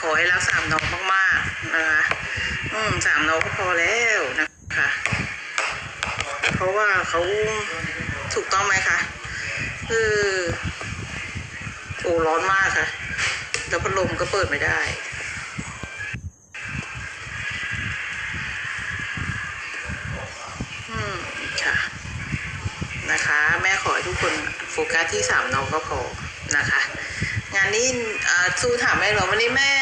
ขอให้รักสามน้องมากๆนะคะอืมสามน้องก็พอแล้วนะคะ เพราะว่าเขาถูกต้องไหมคะคือโอ้ร้อนมากค่ะ แล้วพัดลมก็เปิดไม่ได้อืมค่ะ นะคะ แม่ขอให้ทุกคนโฟกัสที่สามน้องก็พอนะคะ งานนี้อ่าสู้ถามแม่หรอวันนี้แม่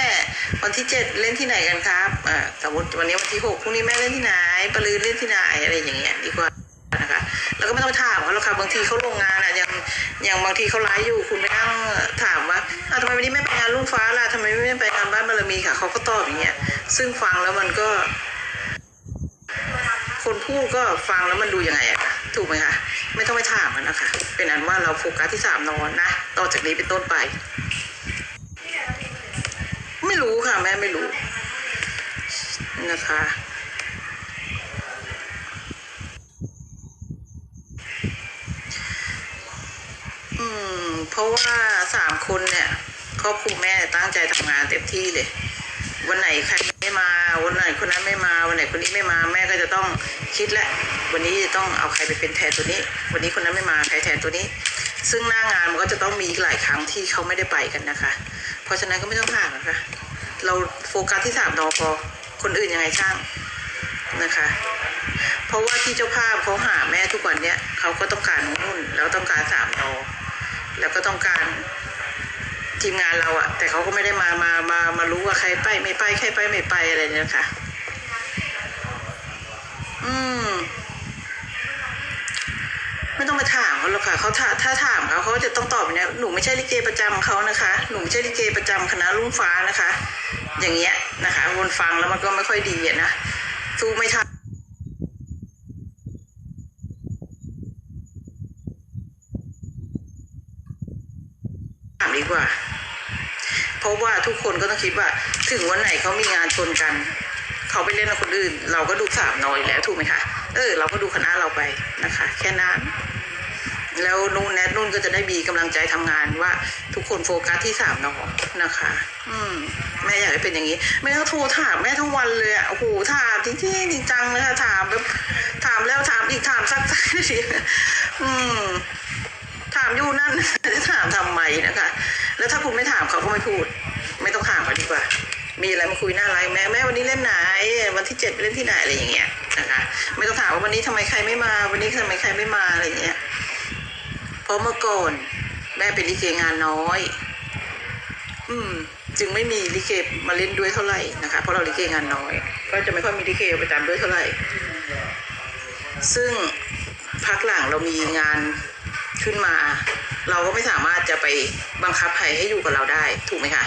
วันที่เจ็ดเล่นที่ไหนกันครับอ่าสมมติวันนี้วันที่หกพรุ่งนี้แม่เล่นที่ไหนปลือเล่นที่ไหนอะไรอย่างเงี้ยดีกว่านะคะแล้วก็ไม่ต้องถามเขาหรอกค่ะบางทีเขาลงงานอะอย่างอย่างบางทีเขาไลฟ์อยู่คุณไปนั่งถามว่าอ้าวทำไมวันนี้ไม่ไปงานลุงฟ้าล่ะทำไมไม่ไปงานบ้านบารมีค่ะเขาก็ตอบอย่างเงี้ยซึ่งฟังแล้วมันก็ คนพูดก็ฟังแล้วมันดูยังไงอะคะถูกไหมคะไม่ต้องไปถามมันนะคะเป็นอันว่าเราโฟกัสที่สามนอนนะต่อจากนี้เป็นต้นไป รู้ค่ะ แม่ไม่รู้นะคะอืม เพราะว่าสามคนเนี่ยครอบครัวแม่ตั้งใจทำงานเต็มที่เลย วันไหนใครไม่มา วันไหนคนนั้นไม่มา วันไหนคนนี้ไม่มา แม่ก็จะต้องคิดแหละวันนี้จะต้องเอาใครไปเป็นแทนตัวนี้ วันนี้คนนั้นไม่มาใครแทนตัวนี้ ซึ่งหน้างานมันก็จะต้องมีอีกหลายครั้งที่เขาไม่ได้ไปกันนะคะ เพราะฉะนั้นก็ไม่ต้องถามนะคะ เราโฟกัสที่สามนอพอคนอื่นยังไงช่างนะคะ เพราะว่าที่เจ้าภาพเขาหาแม่ทุกวันเนี้ยเขาก็ต้องการนู่นแล้วต้องการสามนอแล้วก็ต้องการทีมงานเราอะแต่เขาก็ไม่ได้มามามามารู้ว่าใครไปไม่ไปใครไปไม่ไปอะไรเนี่ยค่ะ อืม ไม่ต้องมาถามเขา หรอกค่ะเขาถ้าถ้าถามเขาเขาจะต้องตอบเนี้ยหนูไม่ใช่ลิเกประจำเขานะคะ หนูไม่ใช่ลิเกประจำคณะลุงฟ้านะคะ อย่างเงี้ยนะคะวนฟังแล้วมันก็ไม่ค่อยดีนะสู้ไม่ทันถามดีกว่า เพราะว่าทุกคนก็ต้องคิดว่า ถึงวันไหนเขามีงานชนกันเขาไปเล่นกับคนอื่น เราก็ดูสามน้อยแล้วถูกไหมคะเออเราก็ดูคณะเราไปนะคะ แค่นั้น แล้วนู่นแนทนุ่นก็จะได้มีกำลังใจทำงานว่าทุกคนโฟกัสที่สามน้องนะคะ อืมแม่อยากให้เป็นอย่างนี้แม่ก็โทรถามแม่ทั้งวันเลยอะโอ้โหถามจริงจริงจังเลยค่ะถามแบบถามแล้วถามอีกถามซักทีอืมถามอยู่นั่นจะถามทำไมนะคะ แล้วถ้าคุณไม่ถามเขาก็ไม่พูด ไม่ต้องถามเขาดีกว่า มีอะไรมาคุยหน้าไลน์แม่แม่วันนี้เล่นไหน วันที่เจ็ดเล่นที่ไหนอะไรอย่างเงี้ยนะคะ ไม่ต้องถามว่าวันนี้ทำไมใครไม่มา วันนี้ทำไมใครไม่มาอะไรอย่างเงี้ย เพราะเมื่อก่อนแม่เป็นลิเกงานน้อย อืม จึงไม่มีลิเกมาเล่นด้วยเท่าไหร่นะคะ เพราะเราลิเกงานน้อย ก็จะไม่ค่อยมีลิเกประจำด้วยเท่าไหร่ ซึ่งพักหลังเรามีงานขึ้นมา เราก็ไม่สามารถจะไปบังคับใครให้อยู่กับเราได้ ถูกไหมคะ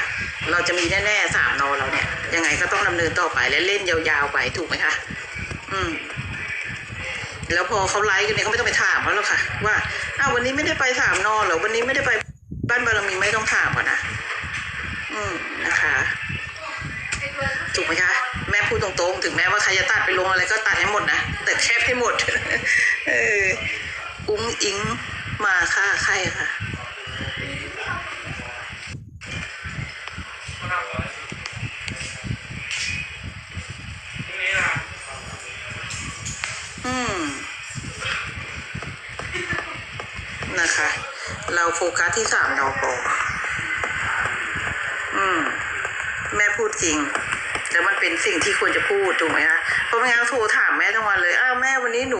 เราจะมีแน่ๆสามนอเราเนี่ยยังไงก็ต้องดำเนินต่อไปและเล่นยาวๆไปถูกไหมคะอืม แล้วพอเขาไลฟ์กันเนี่ยเขาไม่ต้องไปถามเขาหรอกค่ะ ว่าอ้าววันนี้ไม่ได้ไปสามนอหรอวันนี้ไม่ได้ไปบ้านบารมีไม่ต้องถามก่อนนะอืมนะคะถูกไหมคะแม่พูดตรงๆ ถึงแม้ว่าใครจะตัดไปลงอะไรก็ตัดให้หมดนะแต่แคบให้หมด เอออุ้งอิงมาค่ะใครค่ะ โฟกัสที่สามดอกบอกอืม แม่พูดจริง แล้วมันเป็นสิ่งที่ควรจะพูดถูกไหมคะเพราะไม่งั้นโทรถามแม่ทั้งวันเลยอ้าวแม่วันนี้หนู